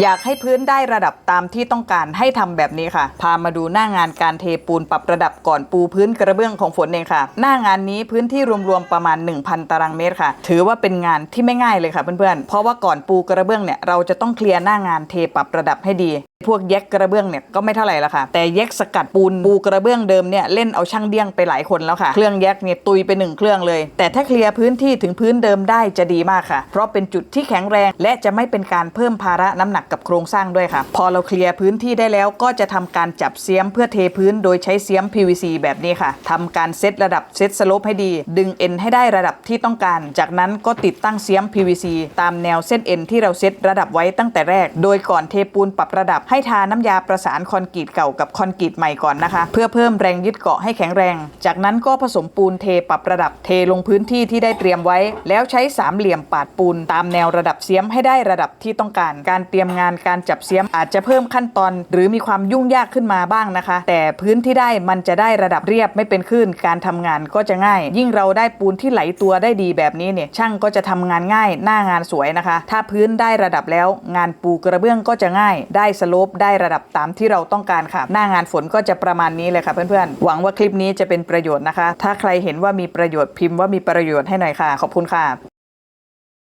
อยากให้พื้นได้ระดับตามที่ต้องการให้ทำแบบนี้ค่ะ พามาดูหน้างานการเทปูนปรับระดับก่อนปูพื้นกระเบื้องของฝนเองค่ะ หน้างานนี้พื้นที่รวมๆประมาณ 1,000 ตารางเมตรค่ะ ถือว่าเป็นงานที่ไม่ง่ายเลยค่ะเพื่อนๆ เพราะว่าก่อนปูกระเบื้องเนี่ยเราจะต้องเคลียร์หน้างานเทปรับระดับให้ดี พวกแยกกระเบื้องเนี่ยก็ไม่เท่าไหร่ละค่ะ แต่แยกสกัดปูนปูกระเบื้องเดิมเนี่ยเล่นเอาช่างเดี้ยงไปหลายคนแล้วค่ะ เครื่องแยกเนี่ยตุยไปหนึ่งเครื่องเลย แต่ถ้าเคลียร์พื้นที่ถึงพื้นเดิมได้จะดีมากค่ะ เพราะเป็นจุดที่แข็งแรง และจะไม่เป็นการเพิ่มภาระน้ำหนักกับโครงสร้างด้วยค่ะ พอเราเคลียร์พื้นที่ได้แล้วก็จะทำการจับเสียมเพื่อเทพื้นโดยใช้เสียม PVC แบบนี้ค่ะทำการเซตระดับเซตสโลปให้ดี ดึงเอ็นให้ได้ระดับที่ต้องการ จากนั้นก็ติดตั้งเสียม PVC ตามแนวเส้นเอ็นที่เราเซตระดับไว้ตั้งแต่แรก โดยก่อนเทปูนปรับระดับให้ทาน้ำยาประสานคอนกรีตเก่ากับคอนกรีตใหม่ก่อนนะคะ เพื่อเพิ่มแรงยึดเกาะให้แข็งแรง จากนั้นก็ผสมปูนเทปรับระดับเทลงพื้นที่ที่ได้เตรียมไว้ แล้วใช้สามเหลี่ยมปาดปูนตามแนวระดับเสียมให้ได้ระดับที่ต้องการ การเตรียมงานการจับเสียมอาจจะเพิ่มขั้นตอน หรือมีความยุ่งยากขึ้นมาบ้างนะคะ แต่พื้นที่ได้มันจะได้ระดับเรียบไม่เป็นคลื่นการทำงานก็จะง่าย ยิ่งเราได้ปูนที่ไหลตัวได้ดีแบบนี้เนี่ยช่างก็จะทำงานง่าย หน้างานสวยนะคะ ถ้าพื้นได้ระดับแล้ว งานปูกระเบื้องก็จะง่าย ได้สโลบได้ระดับตามที่เราต้องการค่ะ หน้างานฝนก็จะประมาณนี้เลยค่ะเพื่อนๆ หวังว่าคลิปนี้จะเป็นประโยชน์นะคะ ถ้าใครเห็นว่ามีประโยชน์พิมพ์ว่ามีประโยชน์ให้หน่อยค่ะ ขอบคุณค่ะ